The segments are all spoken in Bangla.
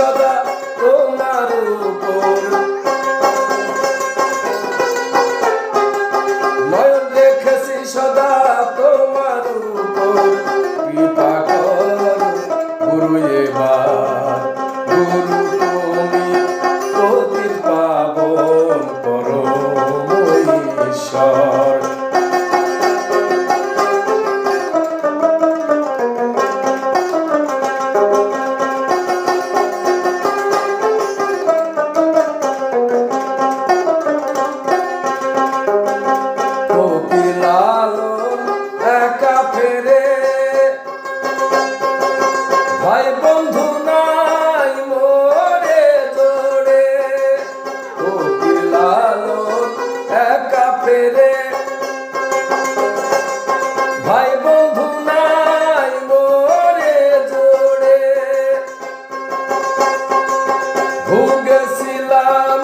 সদা তোমার উপর। নয়ন দেখেছি সদা তো নাই বন্ধু নাই মোরে তোরে একা পেরে। ভাই বন্ধু নাই মোরে তোরে ভুগেছিলাম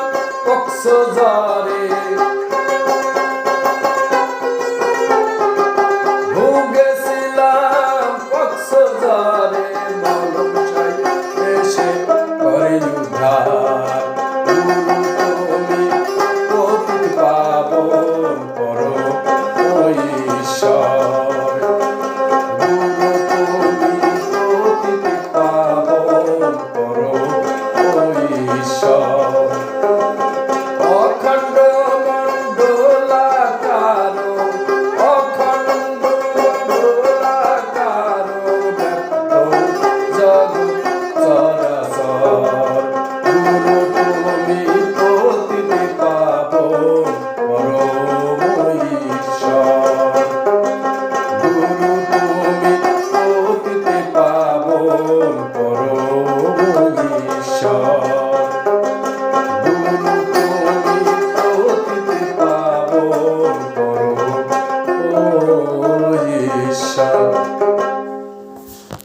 কক্সবাজারে